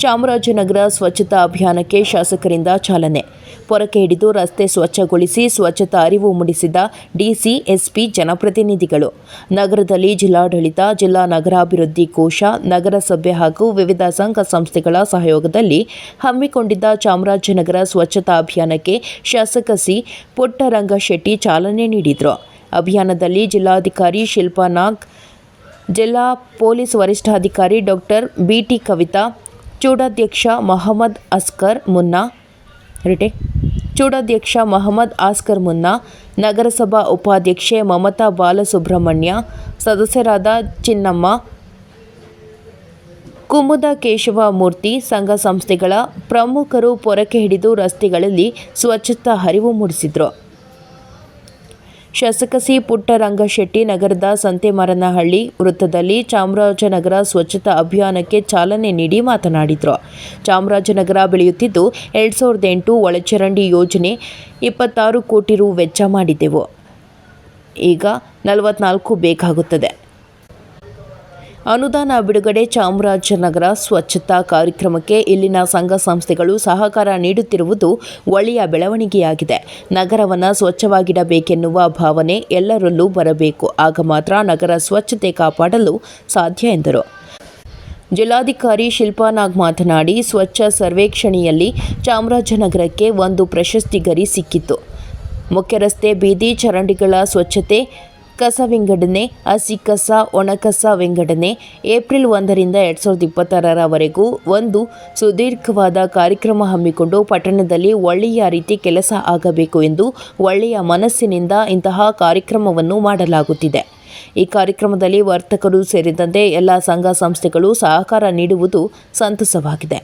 ಚಾಮರಾಜನಗರ ಸ್ವಚ್ಛತಾ ಅಭಿಯಾನಕ್ಕೆ ಶಾಸಕರಿಂದ ಚಾಲನೆ. ಪೊರಕೆ ಹಿಡಿದು ರಸ್ತೆ ಸ್ವಚ್ಛಗೊಳಿಸಿ ಸ್ವಚ್ಛತಾ ಅರಿವು ಮೂಡಿಸಿದ ಡಿಸಿ, ಎಸ್ಪಿ, ಜನಪ್ರತಿನಿಧಿಗಳು. ನಗರದಲ್ಲಿ ಜಿಲ್ಲಾಡಳಿತ, ಜಿಲ್ಲಾ ನಗರಾಭಿವೃದ್ಧಿ ಕೋಶ, ನಗರಸಭೆ ಹಾಗೂ ವಿವಿಧ ಸಂಘ ಸಂಸ್ಥೆಗಳ ಸಹಯೋಗದಲ್ಲಿ ಹಮ್ಮಿಕೊಂಡಿದ್ದ ಚಾಮರಾಜನಗರ ಸ್ವಚ್ಛತಾ ಅಭಿಯಾನಕ್ಕೆ ಶಾಸಕ ಸಿ. ಪುಟ್ಟರಂಗಶೆಟ್ಟಿ ಚಾಲನೆ ನೀಡಿದರು. ಅಭಿಯಾನದಲ್ಲಿ ಜಿಲ್ಲಾಧಿಕಾರಿ ಶಿಲ್ಪಾ ನಾಗ್, ಜಿಲ್ಲಾ ಪೊಲೀಸ್ ವರಿಷ್ಠಾಧಿಕಾರಿ ಡಾಕ್ಟರ್ ಬಿಟಿ ಕವಿತಾ ಚೂಡಾಧ್ಯಕ್ಷ ಮೊಹಮ್ಮದ್ ಅಸ್ಕರ್ ಮುನ್ನಾ ರಿಟೆ ಚೂಡಾಧ್ಯಕ್ಷ ಮೊಹಮ್ಮದ್ ಆಸ್ಕರ್ ಮುನ್ನಾ, ನಗರಸಭಾ ಉಪಾಧ್ಯಕ್ಷೆ ಮಮತಾ ಬಾಲಸುಬ್ರಹ್ಮಣ್ಯ, ಸದಸ್ಯರಾದ ಚಿನ್ನಮ್ಮ, ಕುಮುದ ಕೇಶವ ಮೂರ್ತಿ ಸಂಘ ಸಂಸ್ಥೆಗಳ ಪ್ರಮುಖರು ಪೊರಕೆ ಹಿಡಿದು ರಸ್ತೆಗಳಲ್ಲಿ ಸ್ವಚ್ಛತಾ ಅರಿವು ಮೂಡಿಸಿದರು. ಶಾಸಕ ಸಿ ಪುಟ್ಟರಂಗಶೆಟ್ಟಿ ನಗರದ ಸಂತೆಮರನಹಳ್ಳಿ ವೃತ್ತದಲ್ಲಿ ಚಾಮರಾಜನಗರ ಸ್ವಚ್ಛತಾ ಅಭಿಯಾನಕ್ಕೆ ಚಾಲನೆ ನೀಡಿ ಮಾತನಾಡಿದರು. ಚಾಮರಾಜನಗರ ಬೆಳೆಯುತ್ತಿದ್ದು ಎರಡು ಸಾವಿರದ ಎಂಟು ಒಳಚರಂಡಿ ಯೋಜನೆ ಇಪ್ಪತ್ತಾರು ಕೋಟಿ ರು ವೆಚ್ಚ ಮಾಡಿದ್ದೆವು ಈಗ ನಲವತ್ನಾಲ್ಕು ಬೇಕಾಗುತ್ತದೆ. ಅನುದಾನ ಬಿಡುಗಡೆ ಚಾಮರಾಜನಗರ ಸ್ವಚ್ಛತಾ ಕಾರ್ಯಕ್ರಮಕ್ಕೆ ಇಲ್ಲಿನ ಸಂಘ ಸಂಸ್ಥೆಗಳು ಸಹಕಾರ ನೀಡುತ್ತಿರುವುದು ಒಳ್ಳೆಯ ಬೆಳವಣಿಗೆಯಾಗಿದೆ. ನಗರವನ್ನು ಸ್ವಚ್ಛವಾಗಿಡಬೇಕೆನ್ನುವ ಭಾವನೆ ಎಲ್ಲರಲ್ಲೂ ಬರಬೇಕು. ಆಗ ಮಾತ್ರ ನಗರ ಸ್ವಚ್ಛತೆ ಕಾಪಾಡಲು ಸಾಧ್ಯ ಎಂದರು. ಜಿಲ್ಲಾಧಿಕಾರಿ ಶಿಲ್ಪಾ ನಾಗ್ ಮಾತನಾಡಿ, ಸ್ವಚ್ಛ ಸರ್ವೇಕ್ಷಣೆಯಲ್ಲಿ ಚಾಮರಾಜನಗರಕ್ಕೆ ಒಂದು ಪ್ರಶಸ್ತಿ ಗರಿ ಸಿಕ್ಕಿತ್ತು. ಮುಖ್ಯರಸ್ತೆ ಬೀದಿ ಚರಂಡಿಗಳ ಸ್ವಚ್ಛತೆ ಕಸ ವಿಂಗಡಣೆ ಹಸಿ ಕಸ ಒಣಕಸ ವಿಂಗಡಣೆ ಏಪ್ರಿಲ್ ಒಂದರಿಂದ ಎರಡು ಸಾವಿರದ ಇಪ್ಪತ್ತಾರರವರೆಗೂ ಒಂದು ಸುದೀರ್ಘವಾದ ಕಾರ್ಯಕ್ರಮ ಹಮ್ಮಿಕೊಂಡು ಪಟ್ಟಣದಲ್ಲಿ ಒಳ್ಳೆಯ ರೀತಿ ಕೆಲಸ ಆಗಬೇಕು ಎಂದು ಒಳ್ಳೆಯ ಮನಸ್ಸಿನಿಂದ ಇಂತಹ ಕಾರ್ಯಕ್ರಮವನ್ನು ಮಾಡಲಾಗುತ್ತಿದೆ. ಈ ಕಾರ್ಯಕ್ರಮದಲ್ಲಿ ವರ್ತಕರು ಸೇರಿದಂತೆ ಎಲ್ಲ ಸಂಘ ಸಂಸ್ಥೆಗಳು ಸಹಕಾರ ನೀಡುವುದು ಸಂತಸವಾಗಿದೆ.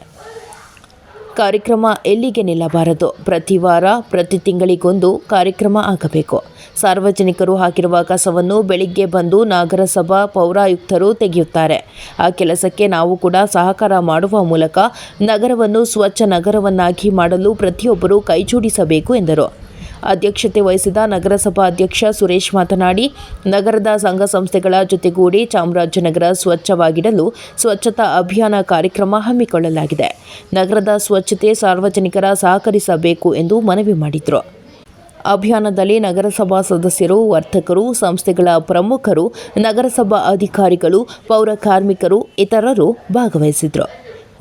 ಕಾರ್ಯಕ್ರಮ ಎಲ್ಲಿಗೆ ನಿಲ್ಲಬಾರದು? ಪ್ರತಿ ವಾರ, ಪ್ರತಿ ತಿಂಗಳಿಗೊಂದು ಕಾರ್ಯಕ್ರಮ ಆಗಬೇಕು. ಸಾರ್ವಜನಿಕರು ಹಾಕಿರುವ ಕಸವನ್ನು ಬೆಳಿಗ್ಗೆ ಬಂದು ನಗರಸಭಾ ಪೌರಾಯುಕ್ತರು ತೆಗೆಯುತ್ತಾರೆ. ಆ ಕೆಲಸಕ್ಕೆ ನಾವು ಕೂಡ ಸಹಕಾರ ಮಾಡುವ ಮೂಲಕ ನಗರವನ್ನು ಸ್ವಚ್ಛ ನಗರವನ್ನಾಗಿ ಮಾಡಲು ಪ್ರತಿಯೊಬ್ಬರು ಕೈಜೋಡಿಸಬೇಕು ಎಂದರು. ಅಧ್ಯಕ್ಷತೆ ವಹಿಸಿದ ನಗರಸಭಾ ಅಧ್ಯಕ್ಷ ಸುರೇಶ್ ಮಾತನಾಡಿ, ನಗರದ ಸಂಘ ಸಂಸ್ಥೆಗಳ ಜೊತೆಗೂಡಿ ಚಾಮರಾಜನಗರ ಸ್ವಚ್ಛವಾಗಿಡಲು ಸ್ವಚ್ಛತಾ ಅಭಿಯಾನ ಕಾರ್ಯಕ್ರಮ ಹಮ್ಮಿಕೊಳ್ಳಲಾಗಿದೆ. ನಗರದ ಸ್ವಚ್ಛತೆ ಸಾರ್ವಜನಿಕರ ಸಹಕರಿಸಬೇಕು ಎಂದು ಮನವಿ ಮಾಡಿದರು. ಅಭಿಯಾನದಲ್ಲಿ ನಗರಸಭಾ ಸದಸ್ಯರು, ವರ್ತಕರು, ಸಂಸ್ಥೆಗಳ ಪ್ರಮುಖರು, ನಗರಸಭಾ ಅಧಿಕಾರಿಗಳು, ಪೌರ ಕಾರ್ಮಿಕರು, ಇತರರು ಭಾಗವಹಿಸಿದರು.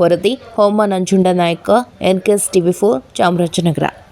ವರದಿ, ಹೋಮ ನಂಜುಂಡ ನಾಯಕ ಎನ್ಕೆಎಸ್ ಟಿವಿ ಫೋರ್, ಚಾಮರಾಜನಗರ.